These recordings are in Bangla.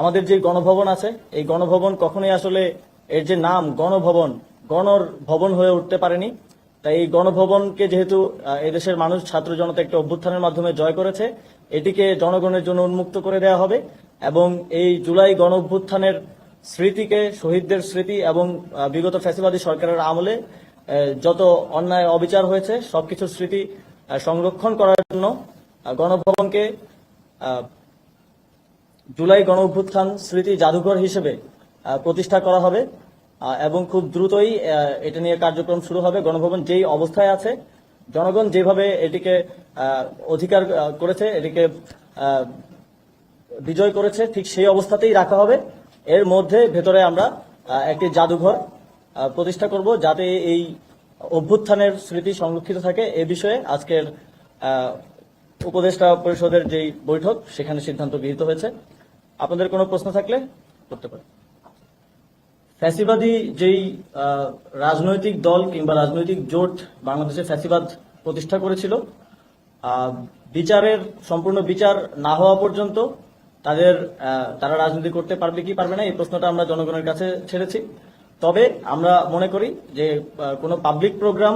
আমাদের যে গণভবন আছে, এই গণভবন কখনোই আসলে এর যে নাম গণভবন, গণর ভবন হয়ে উঠতে পারেনি। তাই এই গণভবনকে যেহেতু এদেশের মানুষ, ছাত্র জনতা একটা অভ্যুত্থানের মাধ্যমে জয় করেছে, এটিকে জনগণের জন্য উন্মুক্ত করে দেওয়া হবে এবং এই জুলাই গণ অভ্যুত্থানের স্মৃতিকে, শহীদদের স্মৃতি এবং বিগত ফ্যাসিবাদী সরকারের আমলে যত অন্যায় অবিচার হয়েছে, সবকিছুর স্মৃতি সংরক্ষণ করার জন্য গণভবনকে জুলাই গণ অভ্যুত্থান স্মৃতি জাদুঘর হিসেবে প্রতিষ্ঠা করা হবে এবং খুব দ্রুতই এটা নিয়ে কার্যক্রম শুরু হবে, গণভবন যেই অবস্থায় আছে। জনগণ যেভাবে এটিকে অধিকার করেছে, এটিকে বিজয় করেছে, ঠিক সেই অবস্থাতেই রাখা হবে। এর মধ্যে ভেতরে আমরা একটি জাদুঘর প্রতিষ্ঠা করব, যাতে এই অভ্যুত্থানের স্মৃতি সংরক্ষিত থাকে। এ বিষয়ে আজকের উপদেষ্টা পরিষদের যেই বৈঠক, সেখানে সিদ্ধান্ত গৃহীত হয়েছে। আপনাদের কোনো প্রশ্ন থাকলে করতে পারেন। ফ্যাসিবাদী যেই রাজনৈতিক দল কিংবা রাজনৈতিক জোট বাংলাদেশে ফ্যাসিবাদ প্রতিষ্ঠা করেছিল বিচারের, সম্পূর্ণ বিচার না হওয়া পর্যন্ত তাদের তারা রাজনীতি করতে পারবে কি পারবে না, এই প্রশ্নটা আমরা জনগণের কাছে ছেড়েছি। তবে আমরা মনে করি যে কোনো পাবলিক প্রোগ্রাম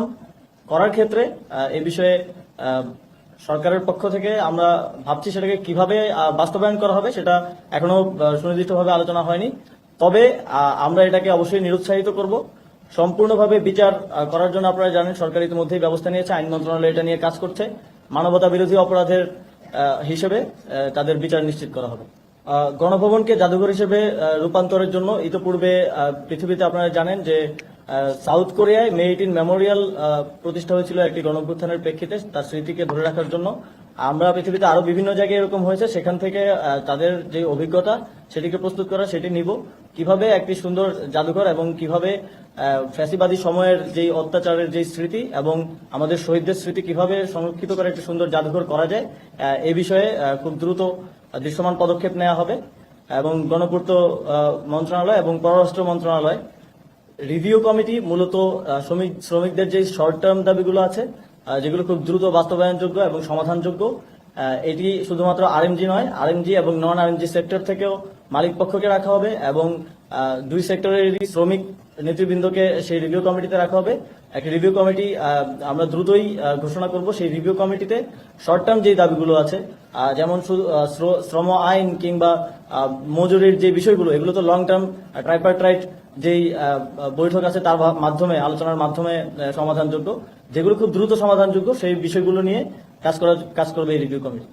করার ক্ষেত্রে এ বিষয়ে সরকারের পক্ষ থেকে আমরা ভাবছি সেটাকে কীভাবে বাস্তবায়ন করা হবে সেটা এখনও সুনির্দিষ্টভাবে আলোচনা হয়নি। তবে আমরা এটাকে অবশ্যই নিরুৎসাহিত করব। সম্পূর্ণভাবে বিচার করার জন্য আপনারা জানেন, সরকার ইতিমধ্যেই ব্যবস্থা নিয়েছে, আইন মন্ত্রণালয় এটা নিয়ে কাজ করছে। মানবতা বিরোধী অপরাধের হিসেবে তাদের বিচার নিশ্চিত করা হবে। গণভবনকে জাদুঘর হিসেবে রূপান্তরের জন্য ইতিপূর্বে পৃথিবীতে আপনারা জানেন যে সাউথ কোরিয়ায় মে এইটিন মেমোরিয়াল প্রতিষ্ঠা হয়েছিল একটি গণঅভ্যুত্থানের প্রেক্ষিতে তার স্মৃতিকে ধরে রাখার জন্য। আমরা পৃথিবীতে আরও বিভিন্ন জায়গায় এরকম হয়েছে, সেখান থেকে তাদের যে অভিজ্ঞতা সেটিকে প্রস্তুত করা, সেটি নিব। কীভাবে একটি সুন্দর জাদুঘর এবং কীভাবে ফ্যাসিবাদী সময়ের যে অত্যাচারের যে স্মৃতি এবং আমাদের শহীদদের স্মৃতি কীভাবে সংরক্ষিত করে একটি সুন্দর জাদুঘর করা যায় এ বিষয়ে খুব দ্রুত দৃশ্যমান পদক্ষেপ নেওয়া হবে। এবং গণপূর্ত মন্ত্রণালয় এবং পররাষ্ট্র মন্ত্রণালয় রিভিউ কমিটি মূলত শ্রমিক, শ্রমিকদের যে শর্ট টার্ম দাবিগুলো আছে যেগুলো খুব দ্রুত বাস্তবায়নযোগ্য এবং সমাধানযোগ্য এটি শুধুমাত্র আরএমজি নয় আরএমজি এবং নন আরএমজি সেক্টর থেকেও মালিক পক্ষকে রাখা হবে এবং দুই সেক্টরেরই শ্রমিক নেতৃবৃন্দকে সেই রিভিউ কমিটিতে রাখা হবে। একটি রিভিউ কমিটি আমরা দ্রুতই ঘোষণা করব সেই রিভিউ কমিটিতে শর্ট টার্ম যে দাবিগুলো আছে যেমন শ্রম আইন কিংবা মজুরির যে বিষয়গুলো, এগুলো তো লং টার্ম ট্রাইপার্ট্রাইট যেই বৈঠক আছে তার মাধ্যমে, আলোচনার মাধ্যমে সমাধানযোগ্য, যেগুলো খুব দ্রুত সমাধানযোগ্য, সেই বিষয়গুলো নিয়ে কাজ করা কাজ করবে এই রিভিউ কমিটি।